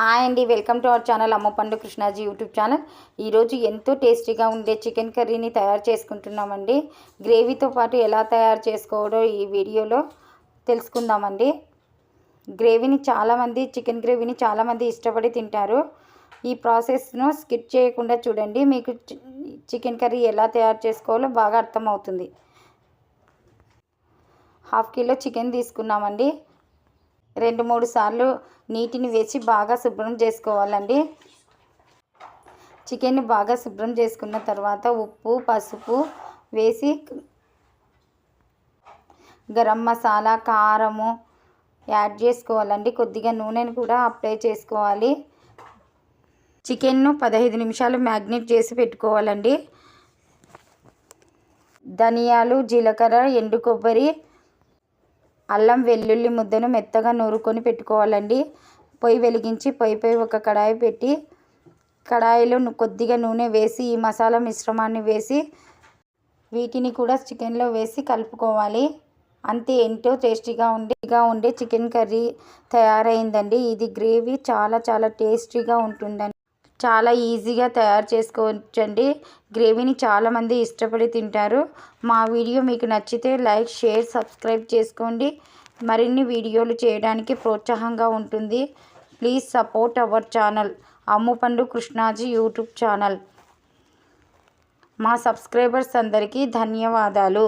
Hi అండి. Welcome to our channel అమ్మ పండు కృష్ణాజీ యూట్యూబ్ ఛానల్. ఈరోజు ఎంతో టేస్టీగా ఉండే చికెన్ కర్రీని తయారు చేసుకుంటున్నామండి. గ్రేవీతో పాటు ఎలా తయారు చేసుకోవడో ఈ వీడియోలో తెలుసుకుందామండి. గ్రేవీని చాలామంది చికెన్ గ్రేవీని చాలామంది ఇష్టపడి తింటారు. ఈ ప్రాసెస్ను స్కిప్ చేయకుండా చూడండి. మీకు చి- చికెన్ కర్రీ ఎలా తయారు చేసుకోవాలో బాగా అర్థమవుతుంది. హాఫ్ కిలో చికెన్ తీసుకున్నామండి. రెండు మూడు సార్లు నీటిని వేసి బాగా శుభ్రం చేసుకోవాలండి. చికెన్ని బాగా శుభ్రం చేసుకున్న తర్వాత ఉప్పు పసుపు వేసి గరం మసాలా కారము యాడ్ చేసుకోవాలండి. కొద్దిగా నూనెను కూడా అప్లై చేసుకోవాలి. చికెన్ను పదహైదు నిమిషాలు మ్యాగ్నేట్ చేసి పెట్టుకోవాలండి. ధనియాలు జీలకర్ర ఎండు కొబ్బరి అల్లం వెల్లుల్లి ముద్దను మెత్తగా నూరుకొని పెట్టుకోవాలండి. పొయ్యి వెలిగించి పొయ్యిపై ఒక కడాయి పెట్టి కడాయిలో కొద్దిగా నూనె వేసి ఈ మసాలా మిశ్రమాన్ని వేసి వీటిని కూడా చికెన్లో వేసి కలుపుకోవాలి. అంతే ఎంతో టేస్టీగా ఉండే ఉండే చికెన్ కర్రీ తయారైందండి. ఇది గ్రేవీ చాలా చాలా టేస్టీగా ఉంటుందండి. చాలా ఈజీగా తయారు చేసుకోవచ్చండి. గ్రేవీని చాలామంది ఇష్టపడి తింటారు. మా వీడియో మీకు నచ్చితే లైక్ షేర్ సబ్స్క్రైబ్ చేసుకోండి. మరిన్ని వీడియోలు చేయడానికి ప్రోత్సాహంగా ఉంటుంది. Please support our channel Ammupandu Krishnaji YouTube channel. మా సబ్స్క్రైబర్స్ అందరికీ ధన్యవాదాలు.